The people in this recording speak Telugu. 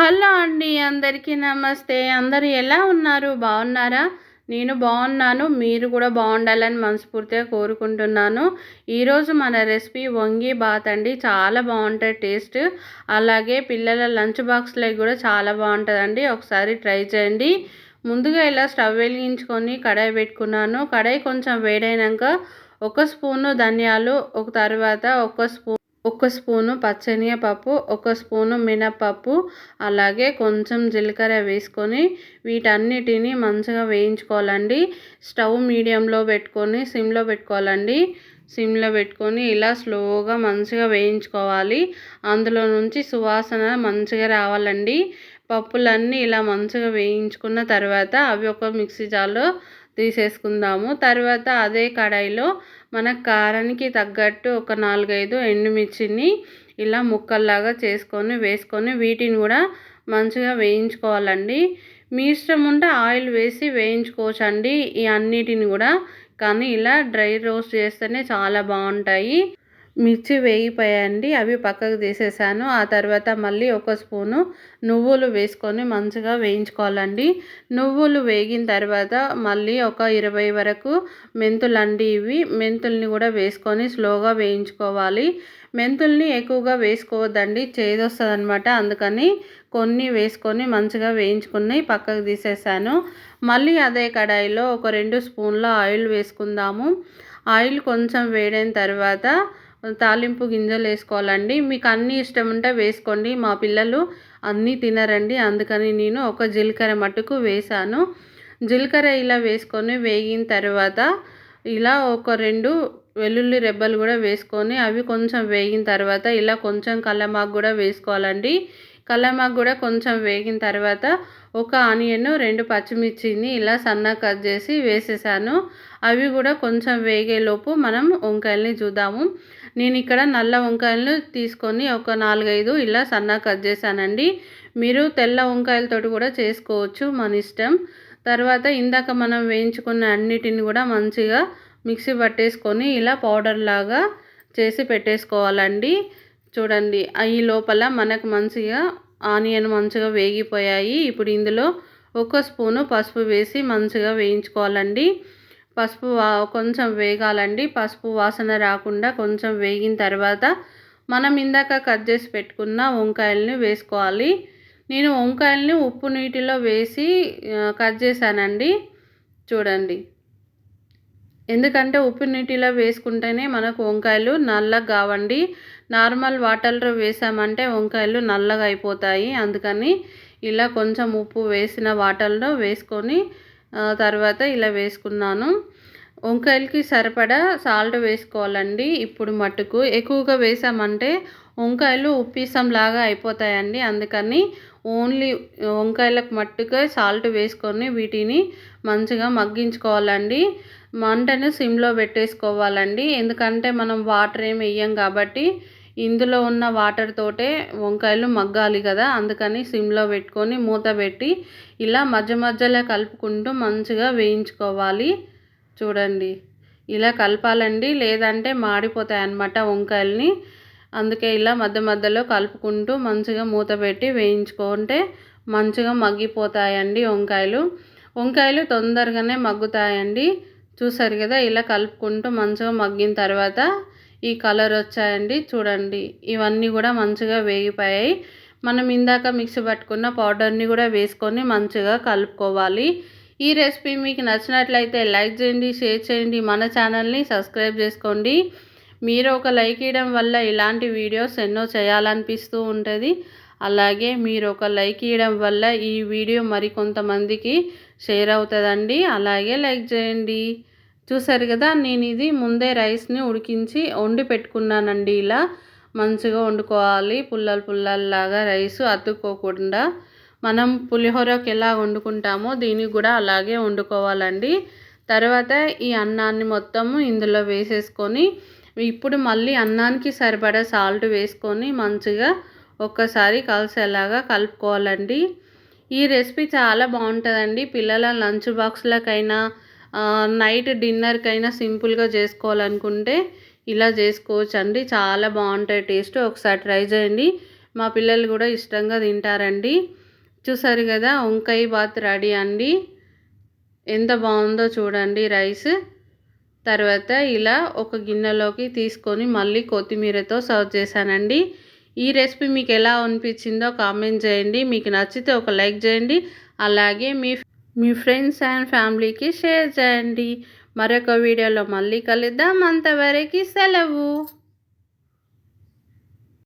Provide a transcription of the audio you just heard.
హలో అండి అందరికీ నమస్తే. అందరు ఎలా ఉన్నారు? బాగున్నారా? నేను బాగున్నాను. మీరు కూడా బాగుండాలని మనస్ఫూర్తిగా కోరుకుంటున్నాను. ఈరోజు మన రెసిపీ వంగి బాత్ అండి. చాలా బాగుంటుంది టేస్ట్. అలాగే పిల్లల లంచ్ బాక్స్లో కూడా చాలా బాగుంటుందండి. ఒకసారి ట్రై చేయండి. ముందుగా ఇలా స్టవ్ వెలిగించుకొని కడాయి పెట్టుకున్నాను. కడాయి కొంచెం వేడైనాక ఒక స్పూను ధనియాలు ఒక తర్వాత ఒక స్పూన్ ఒక స్పూను పచ్చనియపప్పు ఒక స్పూను మినప్పప్పు అలాగే కొంచెం జీలకర్ర వేసుకొని వీటన్నిటిని మంచిగా వేయించుకోవాలండి. స్టవ్ మీడియంలో పెట్టుకొని సిమ్లో పెట్టుకోవాలండి. సిమ్లో పెట్టుకొని ఇలా స్లోగా మంచిగా వేయించుకోవాలి. అందులో నుంచి సువాసన మంచిగా రావాలండి. పప్పులన్నీ ఇలా మంచిగా వేయించుకున్న తర్వాత అవి ఒక మిక్సీ జార్లో తీసేసుకుందాము. తర్వాత అదే కడాయిలో మన కారానికి తగ్గట్టు ఒక నాలుగైదు ఎండుమిర్చిని ఇలా ముక్కల్లాగా చేసుకొని వేసుకొని వీటిని కూడా మంచిగా వేయించుకోవాలండి. మీ ఇష్టం ఉంటే ఆయిల్ వేసి వేయించుకోవచ్చండి. ఈ అన్నిటిని కూడా కానీ ఇలా డ్రై రోస్ట్ చేస్తేనే చాలా బాగుంటాయి. మిర్చి వేగిపోయాయండి అవి పక్కకు తీసేసాను ఆ తర్వాత మళ్ళీ ఒక స్పూను నువ్వులు వేసుకొని మంచిగా వేయించుకోవాలండి. నువ్వులు వేగిన తర్వాత మళ్ళీ ఒక ఇరవై వరకు మెంతులండి ఇవి. మెంతుల్ని కూడా వేసుకొని స్లోగా వేయించుకోవాలి. మెంతుల్ని ఎక్కువగా వేసుకోవద్దండి చేదొస్తుంది అనమాట అందుకని కొన్ని వేసుకొని మంచిగా వేయించుకుని పక్కకు తీసేసాను మళ్ళీ అదే కడాయిలో ఒక రెండు స్పూన్ల ఆయిల్ వేసుకుందాము. ఆయిల్ కొంచెం వేడైన తర్వాత తాలింపు గింజలు వేసుకోవాలండి. మీకు అన్నీ ఇష్టం ఉంటే వేసుకోండి. మా పిల్లలు అన్నీ తినరండి. అందుకని నేను ఒక జీలకర్ర మట్టుకు వేసాను. జీలకర్ర ఇలా వేసుకొని వేగిన తర్వాత ఇలా ఒక రెండు వెల్లుల్లి రెబ్బలు కూడా వేసుకొని అవి కొంచెం వేగిన తర్వాత ఇలా కొంచెం కళ్ళమాకు కూడా వేసుకోవాలండి. కళ్ళమాకు కూడా కొంచెం వేగిన తర్వాత ఒక ఆనియన్ రెండు పచ్చిమిర్చిని ఇలా సన్నగా కట్ చేసి వేసేసాను. అవి కూడా కొంచెం వేగేలోపు మనం వంకాయల్ని చూద్దాము. నేను ఇక్కడ నల్ల వంకాయలను తీసుకొని ఒక నాలుగైదు ఇలా సన్నా కట్ చేశానండి. మీరు తెల్ల వంకాయలతోటి కూడా చేసుకోవచ్చు మన ఇష్టం. తర్వాత ఇందాక మనం వేయించుకున్న అన్నిటిని కూడా మంచిగా మిక్సీ పట్టేసుకొని ఇలా పౌడర్ లాగా చేసి పెట్టేసుకోవాలండి. చూడండి ఈ లోపల మనకు మంచిగా ఆనియన్ మంచిగా వేగిపోయాయి. ఇప్పుడు ఇందులో ఒక స్పూను పసుపు వేసి మంచిగా వేయించుకోవాలండి. పసుపు కొంచెం వేగాలండి. పసుపు వాసన రాకుండా కొంచెం వేగిన తర్వాత మనం ఇందాక కట్ చేసి పెట్టుకున్న వంకాయలని వేసుకోవాలి. నేను వంకాయలని ఉప్పు నీటిలో వేసి కట్ చేశానండి. చూడండి. ఎందుకంటే ఉప్పు నీటిలో వేసుకుంటేనే మనకు వంకాయలు నల్లగా కావండి. నార్మల్ వాటర్లో వేసామంటే వంకాయలు నల్లగా అయిపోతాయి. అందుకని ఇలా కొంచెం ఉప్పు వేసిన వాటర్లో వేసుకొని తర్వాత ఇలా వేసుకున్నాను. వంకాయలకి సరిపడా సాల్ట్ వేసుకోవాలండి. ఇప్పుడు మట్టుకు ఎక్కువగా వేసామంటే వంకాయలు ఉప్పిసంలాగా అయిపోతాయండి. అందుకని ఓన్లీ వంకాయలకు మట్టుగా సాల్ట్ వేసుకొని వీటిని మంచిగా మగ్గించుకోవాలండి. మంటను సిమ్లో పెట్టేసుకోవాలండి. ఎందుకంటే మనం వాటర్ ఏమి వేయం కాబట్టి ఇందులో ఉన్న వాటర్ తోటే వంకాయలు మగ్గాలి కదా అందుకని సిమ్లో పెట్టుకొని మూత పెట్టి ఇలా మధ్య మధ్యలో కలుపుకుంటూ మంచిగా వేయించుకోవాలి. చూడండి ఇలా కలపాలండి లేదంటే మాడిపోతాయి అన్నమాట వంకాయలని. అందుకే ఇలా మధ్య మధ్యలో కలుపుకుంటూ మంచిగా మూత పెట్టి వేయించుకుంటే మంచిగా మగ్గిపోతాయండి వంకాయలు. వంకాయలు తొందరగానే మగ్గుతాయండి. చూసారు కదా ఇలా కలుపుకుంటూ మంచిగా మగ్గిన తర్వాత ఈ కలర్ వచ్చాయండి. చూడండి ఇవన్నీ కూడా మంచిగా వేగిపోయాయి. మనం ఇందాక మిక్సీ పట్టుకున్న పౌడర్ని కూడా వేసుకొని మంచిగా కలుపుకోవాలి. ఈ రెసిపీ మీకు నచ్చినట్లయితే లైక్ చేయండి షేర్ చేయండి మన ఛానల్ని సబ్స్క్రైబ్ చేసుకోండి. మీరు ఒక లైక్ ఇవ్వడం వల్ల ఇలాంటి వీడియోస్ ఎన్నో చేయాలనిపిస్తూ ఉంటుంది. అలాగే మీరు ఒక లైక్ ఇవ్వడం వల్ల ఈ వీడియో మరికొంతమందికి షేర్ అవుతుందండి. అలాగే లైక్ చేయండి. చూసారు కదా నేను ఇది ముందే రైస్ని ఉడికించి వండి పెట్టుకున్నానండి ఇలా. మంచిగా వండుకోవాలి పుల్లలు పుల్లల్లాగా రైస్ అతుక్కోకుండా. మనం పులిహోరకి ఎలా వండుకుంటామో దీనికి కూడా అలాగే వండుకోవాలండి. తర్వాత ఈ అన్నాన్ని మొత్తము ఇందులో వేసేసుకొని ఇప్పుడు మళ్ళీ అన్నానికి సరిపడా సాల్ట్ వేసుకొని మంచిగా ఒక్కసారి కలిసేలాగా కలుపుకోవాలండి. ఈ రెసిపీ చాలా బాగుంటుందండి. పిల్లల లంచ్ బాక్స్లకైనా నైట్ డిన్నర్కైనా సింపుల్గా చేసుకోవాలనుకుంటే ఇలా చేసుకోవచ్చు అండి చాలా బాగుంటాయి టేస్ట్. ఒకసారి ట్రై చేయండి. మా పిల్లలు కూడా ఇష్టంగా తింటారండి. చూసారు కదా వంకాయ బాత్ రెడీ అండి. ఎంత బాగుందో చూడండి రైస్. తర్వాత ఇలా ఒక గిన్నెలోకి తీసుకొని మళ్ళీ కొత్తిమీరతో సర్వ్ చేశానండి. ఈ రెసిపీ మీకు ఎలా అనిపించిందో కామెంట్ చేయండి. మీకు నచ్చితే ఒక లైక్ చేయండి. అలాగే మీ మీ ఫ్రెండ్స్ అండ్ ఫ్యామిలీకి షేర్ చేయండి. మరొక వీడియోలో మళ్ళీ కలుద్దాం. అంతవరకు సెలవు.